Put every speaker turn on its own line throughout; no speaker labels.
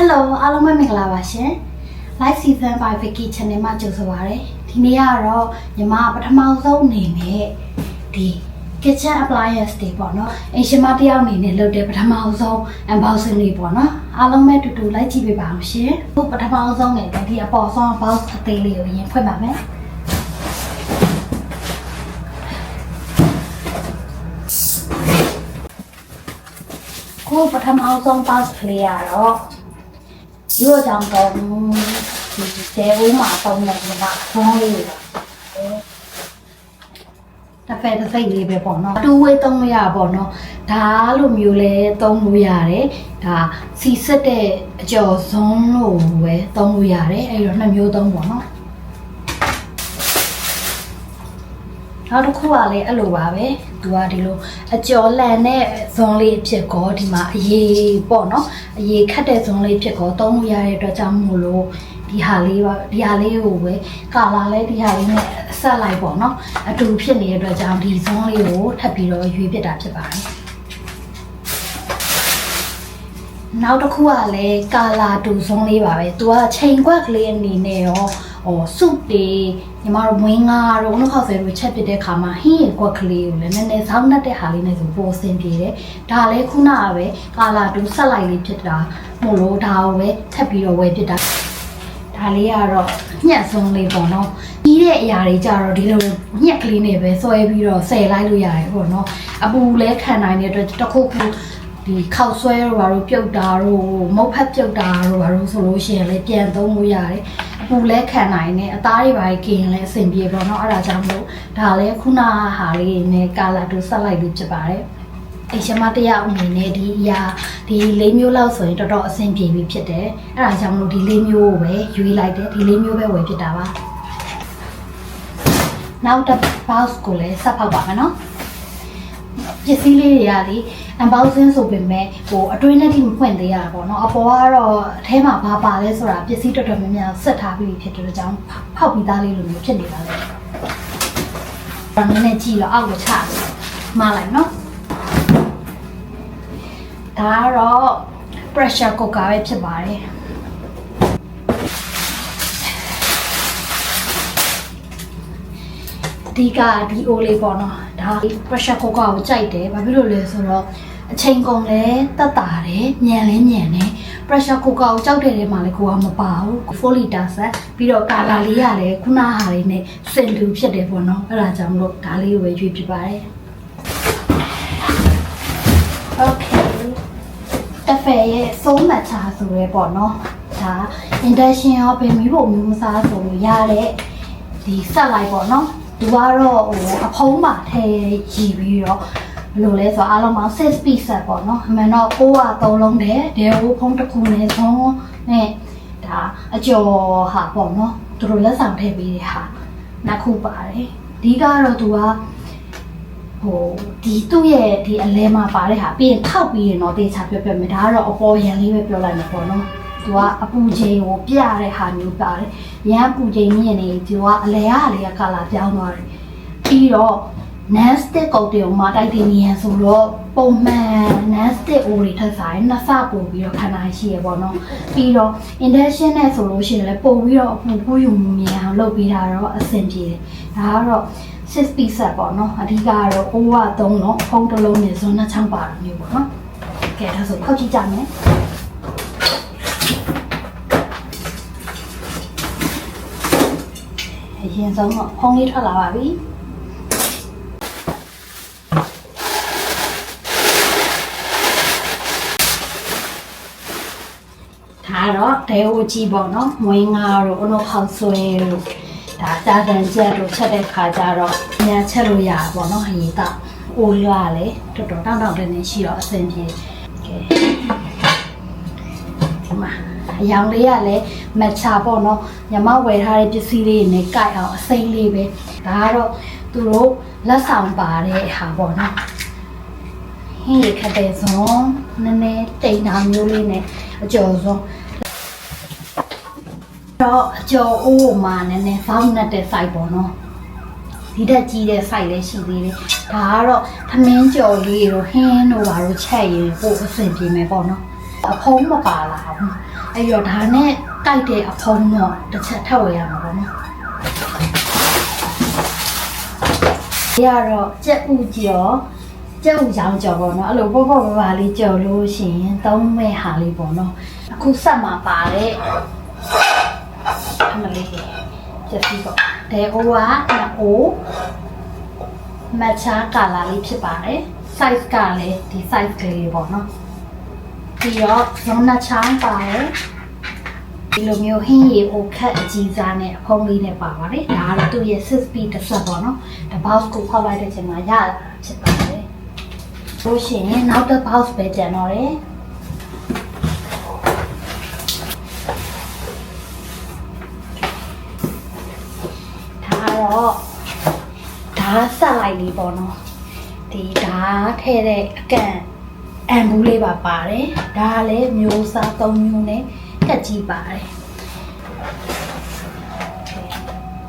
Hello အားလုံးပဲမင်္ဂလာပါရှင် Live Season 5 Vicky Channel မှာကြိုဆိုပါရစေဒီနေ့ကတော့ညီမပထမဆုံးအနေနဲ့ဒီ kitchen appliance တွေပေါ့နော်အင်ရှင်မတစ်ယောက်အနေနဲ့လုပ်တဲ့ပထမဆုံး unboxing တွေပေါ့နော်အားလုံးပဲတူတူလိုက်ကြည့်ပေးပါအောင်ရှင်ခုပထမဆုံးနဲ့ဒီအပေါ်ဆုံး box အသေးလေးကိုရင်ဖွင့်ပါမယ်ခုပထမဆုံး box ကလေးကတော့ ဒီလိုကြောင့်တော့ဒီတဲဦးမှာပေါင်းနေမှာဖုံးလေးပါတစ်ဖက်တစ်စိတ်လေးပဲပေါ့နော်တူဝေးသုံးလို့ရပါပေါ့နော်ဒါလိုမျိုးလဲသုံးလို့ရတယ်ဒါစီဆက်တဲ့အကျော်စုံလို့ပဲသုံးလို့ရတယ်အဲ့တော့နှစ်မျိုးသုံးပေါ့နော် နောက်တစ်ခုကလည်းအဲ့လိုပါပဲသူကဒီလိုအကျော်လန်တဲ့ဇွန်လေးဖြစ်ကောဒီမှာအရေးပေါ့နော်အရေးခတ်တဲ့ဇွန်လေးဖြစ်ကောသုံးလို့ရတဲ့အတွက်ကြောင့်မို့လို့ဒီဟာလေးပါဒီဟာလေးကိုပဲကာလာလဲဒီဟာလေးနဲ့ဆက်လိုက်ပေါ့နော်အတူဖြစ်နေတဲ့အတွက်ကြောင့်ဒီဇွန်လေးကိုထပ်ပြီးတော့ရွေးပြစ်တာဖြစ်ပါတယ်နောက်တစ်ခုကလည်းကာလာတူဇွန်လေးပါပဲသူကချိန်ခွက်ကလေးအနေနဲ့ရော ဟိုစုပ်တွေညီမတို့မွေးငါတို့ဥနှခောက်ဆဲတို့ချက်ပစ်တဲ့ခါမှာဟင်းရကွက်ကလေးကိုလည်းနည်းနည်းစောင်းနှက်တဲ့ဟာလေးနဲ့ဆိုပိုအဆင်ပြေတယ်ဒါလည်းခုနကပဲကာလာတူဆက်လိုက်လေးဖြစ်တာမို့လို့ဒါကိုပဲထပ်ပြီးတော့ဝယ်ဖြစ်တာဒါလေးကတော့ညက်ဆုံးလေးပေါ့နော်ပြီးတဲ့အရာတွေကြတော့ဒီလိုညက်ကလေးနဲ့ပဲဆွဲပြီးတော့ဆယ်လိုက်လို့ရတယ်ပေါ့နော်အပူလဲခံနိုင်တဲ့အတွက်တစ်ခုခု ဒီခောက်ဆွဲတို့ဘာလို့ပြုတ်တာတို့မုတ်ဖက်ပြုတ်တာတို့ဘာလို့ဆိုလို့ရှိရင်လည်းပြန်သုံးလို့ရတယ်အပူလဲခံနိုင်တယ်အသားတွေပါกินရင်လည်းအဆင်ပြေပေါ့နော်အဲ့ဒါကြောင့်မလို့ဒါလည်းခုနဟာလေးနဲ့ကာလာတူဆက်လိုက်ပြီးဖြစ်ပါတယ်အရှင်မတရားအနေနဲ့ဒီအရာဒီလေးမျိုးလောက်ဆိုရင်တော်တော်အဆင်ပြေပြီဖြစ်တယ်အဲ့ဒါကြောင့်မလို့ဒီလေးမျိုးကိုပဲရွေးလိုက်တယ်ဒီလေးမျိုးပဲဝယ်ဖြစ်တာပါနောက်တစ် box ကိုလည်းဆက်ဖောက်ပါမယ်နော် ပစ္စည်းလေးတွေကလေ unboxing ဆိုပေမဲ့ဟိုအတွင်းနဲ့ထိမဖွင့်သေးရတာပေါ့နော်အပေါ်ကတော့အထဲမှာဘာပါလဲဆိုတာပစ္စည်းတော်တော်များများဆက်ထားပြီးဖြစ်တဲ့အကြောင်းဖောက်ပြီးသားလေးလိုမျိုးဖြစ်နေတာလေဒါနည်းနည်းကြည့်တော့အောက်ကိုချမှားလိုက်နော်ဒါကတော့ pressure cooker ပဲဖြစ်ပါတယ်အဓိကဒီအိုလေးပေါ့နော် ဒါ pressure cooker ကိုကြိုက်တယ်ဘာဖြစ်လို့လဲဆိုတော့အချိန်ကုန်လဲတက်တာတယ်ညံလဲညံတယ် pressure cooker ကိုကြောက်တဲ့ထဲမှာလည်းကိုကမပါဘူး4 liter ဆက်ပြီးတော့ကာလာလေးကလည်းခုနဟာလေးနဲ့စင်တူဖြစ်တယ်ပေါ့နော်အဲ့ဒါကြောင့်မလို့ဒါလေးကိုပဲရွေးဖြစ်ပါတယ် okay တဖယ်ရဲ့ဆုံးမချာဆိုရဲပေါ့နော်ဒါ induction ရောဘယ်မီးဖို့မျိုးမစားဆိုလို့ရတဲ့ဒီဆက်လိုက်ပေါ့နော် သူကတော့ဟိုအဖုံးပါထဲရည်ပြီးတော့ဘယ်လိုလဲဆိုတော့အားလုံးပေါင်း6 piece set ပေါ့နော်အမှန်တော့ကိုက3လုံးတယ်ဒဲဟိုဖုံးတစ်ခုနဲ့ဆုံးနဲ့ဒါအကျော်ဟာပေါ့နော်သူတို့လက်ဆောင်ထည့်ပေးတဲ့ဟာနှစ်ခုပါတယ်အဓိကတော့သူကဟိုဒီသူ့ရဲ့ဒီအလဲမှာပါတဲ့ဟာပြီးရင်ထောက်ပြီးရင်တော့တေချာပြောပြမယ်ဒါကတော့အပေါ်ရန်လေးပဲပြောလိုက်မှာပေါ့နော် သူကအပူချိန်ကိုပြတဲ့ဟာမျိုးပါတယ်ရန်ပူချိန်မြင့်နေသူကအလဲရလေးကကာလာပြောင်းသွားတယ်ပြီးတော့ non stick ကုတ်တုံမှာတိုက်တင်နီယန်ဆိုတော့ပုံမှန် non stick အိုးတွေထက်ဆိုင်နှစ်ဆပို့ပြီးတော့ခန္ဓာရှိရပေါ့နော်ပြီးတော့ induction နဲ့ဆိုလို့ရှိရင်လည်းပို့ပြီးတော့အပူပူယူမှုမြန်အောင်လုပ်ပေးတာတော့အဆင်ပြေတယ်ဒါကတော့6 piece set ပေါ့နော်အဓိကကတော့အိုးက3တော့ဖုံးတစ်လုံးနဲ့ဇွန်နှစ်ချောင်းပါတာမျိုးပေါ့နော်ကဲဒါဆိုဖောက်ကြည့်ကြမယ်အ ရင်ဆုံးတော့ဖုံးလေးထွက်လာပါပြီဒါတော့ဒဲဝကြီးပေါ့နော်မွေးငါတို့အလုံးခောက်ဆွဲတို့ဒါတာတန်ကျက်တို့ချက်တဲ့ခါကျတော့ညာချက်လို့ရပါပေါ့နော်ဟရင်တော့အိုးရွာလေတော်တော်တောင့်တောင့်တင်းတင်းရှိတော့အဆင်ပြေကဲဒီမှာ အယောင်လေးကလည်းမတ်ချပေါ့နော်ညီမဝယ်ထားတဲ့ပစ္စည်းလေးတွေနဲ့ကြိုက်အောင်အစိမ့်လေးပဲဒါကတော့သူတို့လက်ဆောင်ပါတဲ့ဟာပေါ့နော်ဟင်းရခတ်တဲ့ဇွန်နည်းနည်းတိမ်တာမျိုးလေးနဲ့အကျော်ဇွန်တော့အကျော်အိုးမှာနည်းနည်းဖောင်းနှက်တဲ့ site ပေါ့နော်ဒီတက်ကြီးတဲ့ site လည်းရှိသေးတယ်ဒါကတော့သမင်းကြော်လေးတို့ဟင်းတို့ဘာလို့ချက်ရင်ပို့အဆင်ပြေမယ်ပေါ့နော်အဖုံးမပါလာဘူး အဲ့တော့ဒါနဲ့တိုက်တဲ့အဖုံးတော့တစ်ချက်ထပ်ဝယ်ရမှာပေါ့နော်ဒီကတော့ကြက်ဥကြော်ကြက်ဥရောင်ကြော်ပေါ့နော်အဲ့လိုပေါ့ပေါ့ပါပါလေးကြော်လို့ရှိရင်သုံးမဲ့ဟာလေးပေါ့နော်အခုဆက်မှာပါတဲ့အမလေးကျက်စီပေါ့ဒေအိုကနှစ်အိုးမတ်ချာကာလာလေးဖြစ်ပါတယ် size ကလည်းဒီ size ကလေးပေါ့နော် ပြီးတော့ရောင်းနှချောင်းပါတယ်ဒီလိုမျိုးဟင်းရီအိုခက်အကြီးစားနဲ့အဖုံးလေးနဲ့ပါပါတယ်ဒါကတော့သူ့ရဲ့6 speed တစ်ဆက်ပေါ့နော်ဒီ box ကိုခောက်လိုက်တဲ့အချိန်မှာရတာဖြစ်ပါတယ်လို့ရှိရင်နောက်တစ် box ပဲကျန်တော့တယ်ဒါကတော့ဒါဆက်လိုက်လေးပေါ့နော်ဒီဒါထဲ့တဲ့အကန့် အန်ဘူးလေးပါပါတယ်ဒါကလည်းမျိုးစား၃မျိုးနဲ့ကတ်ကြီးပါတယ်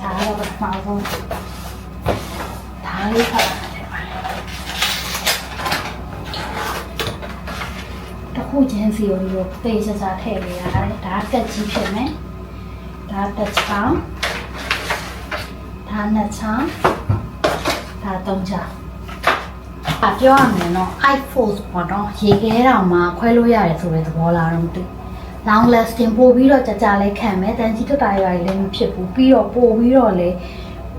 ဒါကတော့ပထမဆုံးဒါလေးဖတ်လာတယ်ပါတခုချင်းစီကိုဒီလိုပေးစစားထည့်ပေးရတယ်ဒါကတ်ကြီးဖြစ်မယ်ဒါတစ်ချောင်းဒါနှစ်ချောင်းဒါသုံးချောင်း အပြောရမယ်နော် iPhone ပေါ့နော်ရေခဲတောင်မှခွဲလို့ရတယ်ဆိုတဲ့သဘောလားတော့မသိဘူး long lasting ပို့ပြီးတော့ကြာကြာလေးခံမယ်တန်ကြီးတက်တာရွာကြီးလည်းမဖြစ်ဘူးပြီးတော့ပို့ပြီးတော့လေ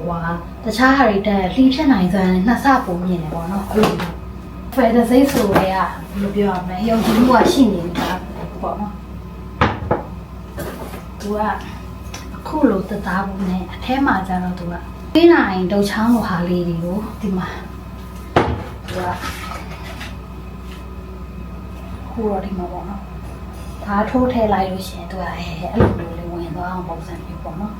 ဟွာတခြားဟာတွေတက်လှီးဖြစ်နိုင်စွမ်းနှစ်ဆပိုမြင်တယ်ပေါ့နော်အဲ့လိုဖယ်တဲ့စိတ်ဆိုရဲကဘယ်လိုပြောရမလဲယုံကြည်မှုကရှိနေတာပေါ့နော်သူကအခုလိုတသားဘူးနဲ့အထဲမှာကျတော့သူကပေးနိုင်ဒုတ်ချောင်းလိုဟာလေးတွေကိုဒီမှာသူ ကဟိုတော့ဒီမှာပေါ့နော်ဓာတ်ထိုးထည့်လိုက်လို့ရှိရင်သူကအဲအဲ့လိုမျိုးလေးဝင်သွားအောင်ပုံစံမျိုးပေါ့နော်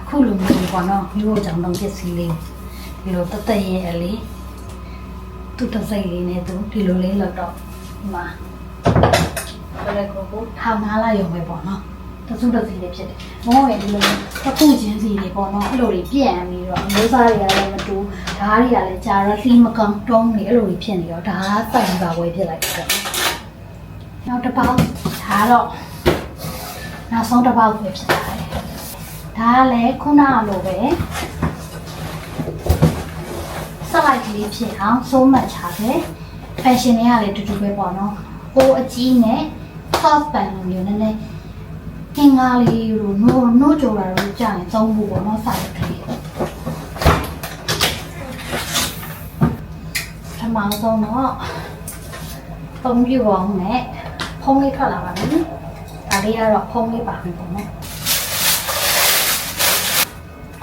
အခုလိုမျိုးပေါ့နော်မျိုးကြောင့်တော့ပစ္စည်းလေးဒီလိုတသက်ရဲ့အလေး သူ့တစိတ်လေးနဲ့သူဒီလိုလေးလောက်တော့ဒီမှာဘယ်လိုကိုကိုထောင်ထားလိုက်ရုံပဲပေါ့နော်တစုတစည်းလေးဖြစ်တယ်။မောရဲ့ဒီလိုတစ်ခုချင်းစီတွေပေါ့နော်အဲ့လိုတွေပြန့်ပြီးတော့အမျိုးသားတွေကလည်းမတူဓာတ်တွေကလည်းကြာတော့လှီးမကောင်းတုံးနေအဲ့လိုတွေဖြစ်နေတော့ဒါကတိုင်ပါဝဲဖြစ်လိုက်တယ်ပေါ့။နောက်တစ်ပေါက်ဒါတော့နောက်ဆုံးတစ်ပေါက်ပဲဖြစ်သွားတယ်။ဒါကလည်းခုနကလိုပဲ ဆက်လိုက်ကလေးဖြစ်အောင်စိုးမှတ်ချတယ်။ fashion တွေကလည်းတူတူပဲပေါ့နော်။ကိုအကြီးနဲ့ soft pan လိုမျိုးနည်းနည်းဟင်္ကာလေးလိုနို့နို့ကြော်တာလိုကြာရင်သုံးဖို့ပေါ့နော်စာရက်ကလေးပထမဆုံးတော့သုံးပြအောင်နဲ့ဖုံးလေးထွက်လာပါပြီဒါလေးကတော့ဖုံးလေးပါပြီပေါ့နော်ပ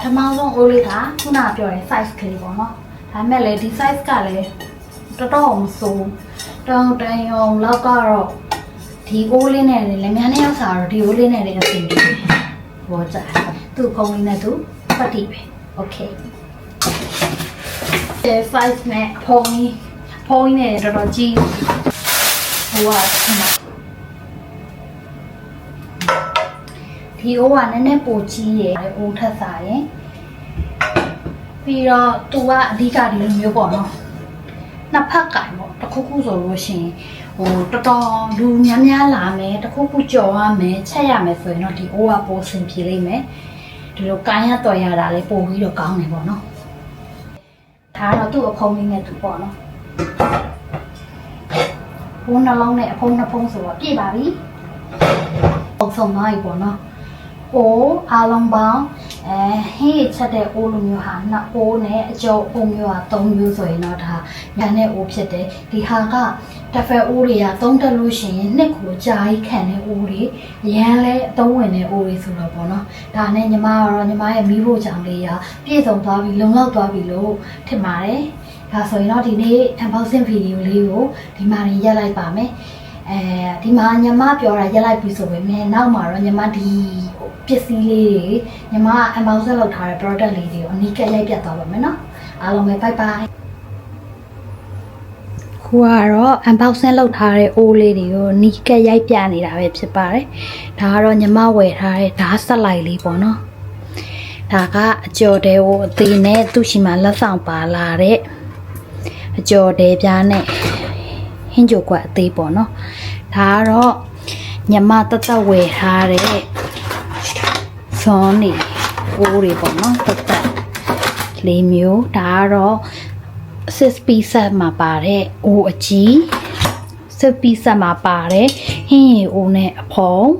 ထမဆုံးအိုးလေးကခုနပြောတဲ့ size ကလေးပေါ့နော် ဒါပေမဲ့လေဒီ size ကလည်းတော်တော်မဆိုးတောင်းတန်ရုံလောက်ကတော့ဒီအိုးလေးနဲ့လည်းလက်များနဲ့ရောက်စားတော့ဒီအိုးလေးနဲ့လည်းအဆင်ပြေတယ်။ဘောကြ။သူ့ဖုန်းလေးနဲ့သူဖတ်တိပဲ။ Okay ။အဲ5နဲ့ဖုန်းကြီးဖုန်းကြီးနဲ့တော်တော်ကြီးဟိုကဒီအိုးကနည်းနည်းပိုကြီးရယ်အိုးထက်စားရင် ပြီးတော့သူကအဓိကဒီလိုမျိုးပေါ့နော်နှစ်ဖက်ကင်ပေါ့တစ်ခုခုဆိုလို့ရှိရင်ဟိုတော်တော်လူများများလာမယ်တစ်ခုခုကြော်ရမယ်ချက်ရမယ်ဆိုရင်တော့ဒီအိုးကပိုဆင်ပြေလိမ့်မယ်ဒီလိုကိုင်းရတော်ရတာလေးပို့ပြီးတော့ကောင်းတယ်ပေါ့နော်ဒါကတော့သူ့အဖုံးလေးနဲ့သူပေါ့နော်ဘုံနှလုံးနဲ့အဖုံးနှစ်ဖုံးဆိုတော့ပြည့်ပါပြီပုံစုံသွားပြီပေါ့နော် အိုးအားလုံးပေါင်းအဲဟင်းချက်တဲ့အိုးလိုမျိုးဟာနှစ်အိုးနဲ့အကျော်အိုးမျိုးဟာ၃မျိုးဆိုရင်တော့ဒါညံတဲ့အိုးဖြစ်တယ်ဒီဟာကတဖက်အိုးတွေကသုံးတက်လို့ရှိရင်နှစ်ကိုကြာကြီးခံတဲ့အိုးတွေရမ်းလဲအသုံးဝင်တဲ့အိုးတွေဆိုတော့ပေါ့နော်ဒါနဲ့ညီမကတော့ညီမရဲ့မိဖို့ကြောင့်လေးရပြည့်စုံသွားပြီလုံလောက်သွားပြီလို့ထင်ပါတယ်ဒါဆိုရင်တော့ဒီနေ့ unboxing video လေးကိုဒီမှာနေရက်လိုက်ပါမယ် အဲဒီမှာညီမပြောတာရက်လိုက်ပြီဆိုပေမဲ့နောက်မှာတော့ညီမဒီပစ္စည်းလေးတွေညီမ unboxing လုပ်ထားတဲ့ product လေးတွေကိုအနီးကပ်ရိုက်ပြတ်သွားပါမယ်နော်အားလုံးပဲ bye bye
ခု
အခုကတော့ unboxing လုပ်ထားတဲ့အိုးလေးတွေကိုနီးကက်ရိုက်ပြနေတာပဲဖြစ်ပါတယ်ဒါကတော့ညီမဝယ်ထားတဲ့ဓာတ်ဆက်လိုက်လေးပေါ့နော်ဒါကအကျော်တဲကိုအသေးနဲ့သူ့ရှိမှလက်ဆောင်ပါလာတဲ့အကျော်တဲပြားနဲ့ ဟင်းကြိုကွက်အသေးပေါ့နော်ဒါကတော့ညီမတသက်ဝယ်ထားတဲ့ဆွန်နေအိုးတွေပေါ့နော်တသက်လေးမျိုးဒါကတော့6 piece set မှာပါတဲ့အိုးအကြီး6 piece set မှာပါတဲ့ဟင်းရီအိုးနဲ့အဖုံး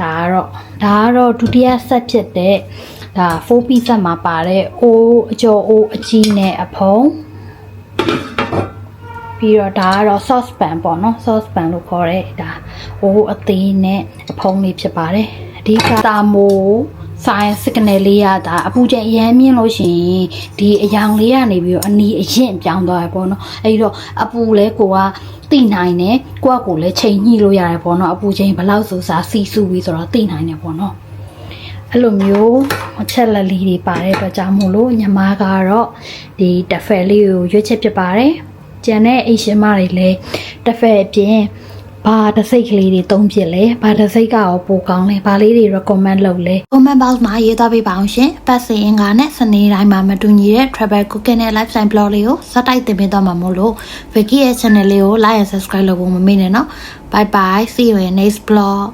ဒါကတော့ဒါကတော့ဒုတိယ set ဖြစ်တဲ့ဒါ4 piece set မှာပါတဲ့အိုးအကျော်အိုးအကြီးနဲ့အဖုံး ပြီးတော့ဒါကတော့ sauce pan ပေါ့နော် sauce pan လို့ခေါ်တဲ့ဒါအိုးအသေးနဲ့အဖုံးလေးဖြစ်ပါတယ်အဓိကတာမိုးဆိုင် signal လေးရတာအပူချိန်အရမ်းမြင့်လို့ရှိရင်ဒီအယောင်လေးကနေပြီးတော့အနီးအရင်ပြောင်းသွားရပေါ့နော်အဲဒီတော့အပူလဲကိုကတိနိုင်တယ်ကိုကကိုလည်းချိန်ညှိလို့ရတယ်ပေါ့နော်အပူချိန်ဘယ်လောက်ဆိုစားစီစုပြီးဆိုတော့တိနိုင်တယ်ပေါ့နော်အဲ့လိုမျိုးအချက်လက်လေးတွေပါတဲ့အတွက်ကြောင့်မို့လို့ညီမကတော့ဒီတဖယ်လေးကိုရွေးချက်ဖြစ်ပါတယ် ကျန်တဲ့အိမ်ရှင်မတွေလည်းတဖယ်အပြင်ဘာတစ်စိတ်ကလေးတွေသုံးဖြစ်လဲဘာတစ်စိတ်ကရောပိုကောင်းလဲဘာလေးတွေ recommend လုပ်လဲ comment box မှာရေးသားပေးပါအောင်ရှင်ပတ်စင်အင်္ဂါနဲ့စနေတိုင်းမှာမတူညီတဲ့ travel cooking နဲ့ lifestyle blog လေးကိုစတိုက်တင်ပေးတော့မှာမို့လို့ Vicky ရဲ့ channel လေးကို like and subscribe လုပ်ဖို့မမေ့နဲ့နော် bye bye see you in next blog